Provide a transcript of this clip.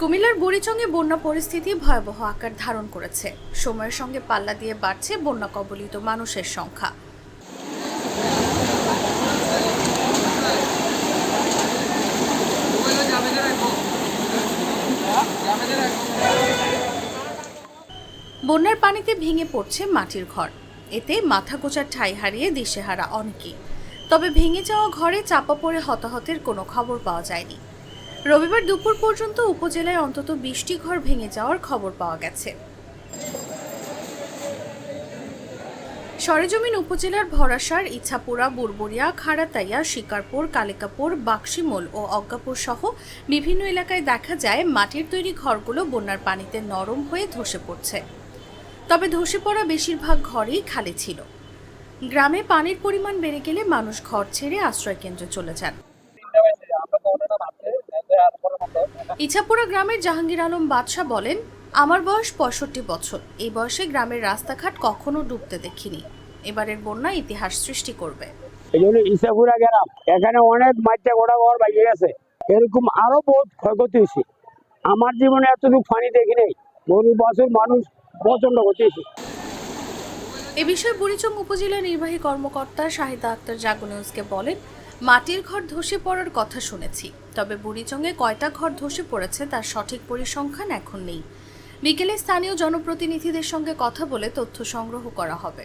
কুমিল্লার বুড়িচংয়ে বন্যা পরিস্থিতি ভয়াবহ আকার ধারণ করেছে। সময়ের সঙ্গে পাল্লা দিয়ে বাড়ছে বন্যা কবলিত মানুষের সংখ্যা। বন্যার পানিতে ভেঙে পড়ছে মাটির ঘর। এতে মাথা গোচার ঠাই হারিয়ে দিশেহারা অনেকেই। তবে ভেঙে যাওয়া ঘরে চাপা পড়ে হতাহতের কোনো খবর পাওয়া যায়নি। রবিবার দুপুর পর্যন্ত উপজেলায় অন্তত বিশটি ঘর ভেঙে যাওয়ার খবর পাওয়া গেছে। সরেজমিন উপজেলার ভরাসার, ইছাপুরা বুরবুরিয়া খাড়াতাইয়া, শিকারপুর, কালিকাপুর, বাক্সিমোল ও অজ্ঞাপুর সহ বিভিন্ন এলাকায় দেখা যায় মাটির তৈরি ঘরগুলো বন্যার পানিতে নরম হয়ে ধসে পড়ছে। তবে ধসে পড়া বেশিরভাগ ঘরই খালি ছিল। গ্রামে পানির পরিমাণ বেড়ে গেলে মানুষ ঘর ছেড়ে আশ্রয় কেন্দ্রে চলে যান। ইছাপুরা গ্রামের জাহাঙ্গীর আলম বাদশাহ বলেন আমার বয়স পঁয়ষট্টি বছর। এই বয়সে গ্রামের রাস্তাঘাট কখনো ডুবতে দেখিনি। এবারের বন্যা ইতিহাস সৃষ্টি করবে। এই জন্য ইসাপুরা গ্রাম এখানে অনেক মাইটা গোড়া ঘর বাইরে গেছে। এরকম আরও বহুত ক্ষয়ক্ষতি হয়েছে। আমার জীবনে এতটুকু পানি দেখি নেই। গরু বছর মানুষ প্রচণ্ড ক্ষতি হয়েছে। এ বিষয়ে বুড়িচং উপজেলা নির্বাহী কর্মকর্তা শাহিদা আক্তার জাগো নিউজকে বলেন মাটির ঘর ধসে পড়ার কথা শুনেছি। তবে বুড়িচংয়ে কয়টা ঘর ধসে পড়েছে তার সঠিক পরিসংখ্যান এখন নেই। বিকেলে স্থানীয় জনপ্রতিনিধিদের সঙ্গে কথা বলে তথ্য সংগ্রহ করা হবে।